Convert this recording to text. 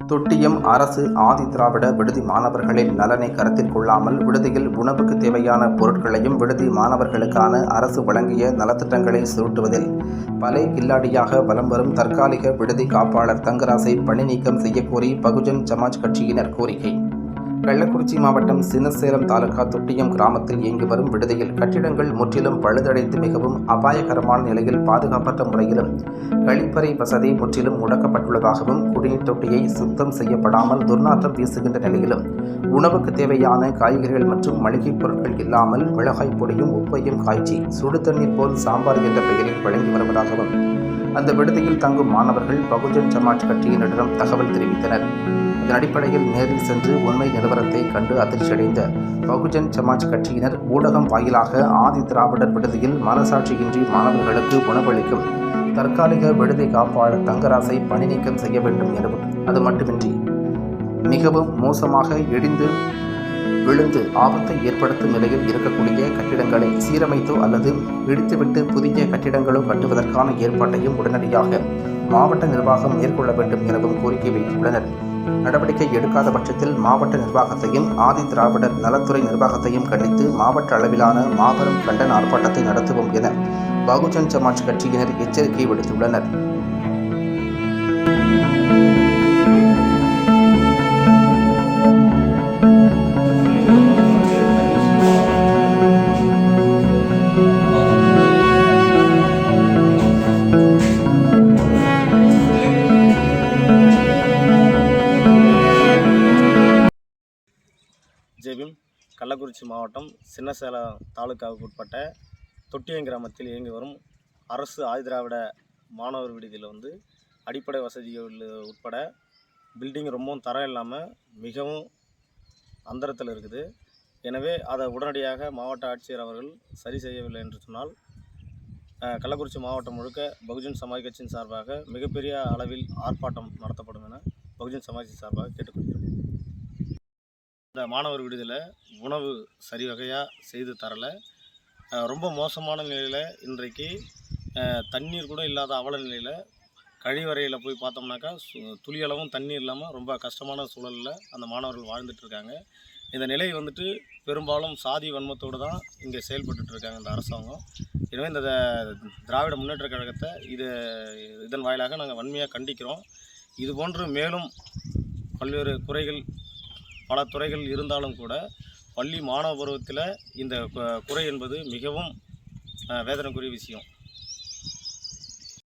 தொட்டியம் அரசு ஆதி திராவிட விடுதி மாணவர்களின் நலனை கருத்தில் கொள்ளாமல் விடுதியில் உணவுக்கு தேவையான பொருட்களையும் விடுதி மாணவர்களுக்கான அரசு வழங்கிய நலத்திட்டங்களை சுருட்டுவதில் பலே கில்லாடியாக வலம் வரும் தற்காலிக விடுதி காப்பாளர் தங்கராசை பணி நீக்கம் செய்யக்கோரி பகுஜன் சமாஜ் கட்சியினர் கோரிக்கை. கள்ளக்குறிச்சி மாவட்டம் சின்னசேலம் தாலுகா தொட்டியம் கிராமத்தில் இயங்கி வரும் விடுதியில் கட்டிடங்கள் முற்றிலும் பழுதடைந்து மிகவும் அபாயகரமான நிலையில் பாதுகாப்பற்ற முறையிலும் கழிப்பறை வசதி முற்றிலும் முடக்கப்பட்டுள்ளதாகவும் குடிநீர் தொட்டியை சுத்தம் செய்யப்படாமல் துர்நாற்றம் வீசுகின்ற நிலையிலும் உணவுக்கு தேவையான காய்கறிகள் மற்றும் மளிகைப் பொருட்கள் இல்லாமல் மிளகாய் பொடியும் உப்பையும் காய்ச்சி சுடு தண்ணீர் போல் சாம்பார் என்ற பெயரில் வழங்கி வருவதாகவும் அந்த விடுதியில் தங்கும் மாணவர்கள் பகுஜன் சமாஜ் கட்சியினரிடம் தகவல் தெரிவித்தனர். இதன் அடிப்படையில் நேரில் சென்று உண்மை நிலவரத்தை கண்டு அதிர்ச்சியடைந்த பகுஜன் சமாஜ் கட்சியினர் ஊடகம் வாயிலாக ஆதி திராவிடர் விடுதியில் மனசாட்சியின்றி மாணவர்களுக்கு உணவளிக்கும் தற்காலிக விடுதி காப்பாளர் தங்கராசை பணி நீக்கம் செய்ய வேண்டும் எனவும் அது மட்டுமின்றி மிகவும் மோசமாக இடிந்து விழுந்து ஆபத்தை ஏற்படுத்தும் நிலையில் இருக்கக்கூடிய கட்டிடங்களை சீரமைத்தோ அல்லது இடித்துவிட்டு புதிய கட்டிடங்களோ கட்டுவதற்கான ஏற்பாட்டையும் உடனடியாக மாவட்ட நிர்வாகம் மேற்கொள்ள வேண்டும் எனவும் கோரிக்கை வைத்துள்ளனர். நடவடிக்கை எடுக்காத பட்சத்தில் மாவட்ட நிர்வாகத்தையும் ஆதி திராவிடர் நலத்துறை நிர்வாகத்தையும் கண்டித்து மாவட்ட அளவிலான மாபெரும் கண்டன ஆர்ப்பாட்டத்தை நடத்துவோம் என பகுஜன் சமாஜ் கட்சியினர் எச்சரிக்கை விடுத்துள்ளனர். கள்ளக்குறிச்சி மாவட்டம் சின்னசேலம் தாலுக்காவுக்கு உட்பட்ட தொட்டியம் கிராமத்தில் இயங்கி வரும் அரசு ஆதிதிராவிட மாணவர் விடுதியில் வந்து அடிப்படை வசதிகள் உட்பட பில்டிங் ரொம்பவும் தரம் இல்லாமல் மிகவும் அந்தரத்தில் இருக்குது. எனவே அதை உடனடியாக மாவட்ட ஆட்சியர் அவர்கள் சரி செய்யவில்லை என்று சொன்னால் கள்ளக்குறிச்சி மாவட்டம் முழுக்க பகுஜன் சமாஜ் கட்சியின் சார்பாக மிகப்பெரிய அளவில் ஆர்ப்பாட்டம் நடத்தப்படும் என பகுஜன் சமாஜ் சார்பாக கேட்டுக்கொள்கிறேன். இந்த மாணவர் விடுதியில் உணவு சரி வகையாக செய்து தரலை. ரொம்ப மோசமான நிலையில் இன்றைக்கு தண்ணீர் கூட இல்லாத அவல நிலையில் கழிவறையில் போய் பார்த்தோம்னாக்கா துளியளவும் தண்ணி இல்லாமல் ரொம்ப கஷ்டமான சூழலில் அந்த மாணவர்கள் வாழ்ந்துட்டுருக்காங்க இந்த நிலை வந்துட்டு பெரும்பாலும் சாதி வன்மத்தோடு தான் இங்கே செயல்பட்டுருக்காங்க இந்த அரசாங்கம். எனவே இந்த திராவிட முன்னேற்ற கழகத்தை இது இதன் வாயிலாக நாங்கள் வன்மையாக கண்டிக்கிறோம். இது போன்று மேலும் பல்வேறு குறைகள் பல துறைகள் இருந்தாலும் கூட பள்ளி மாணவ பருவத்தில் இந்த குறை என்பது மிகவும் வேதனைக்குரிய விஷயம்.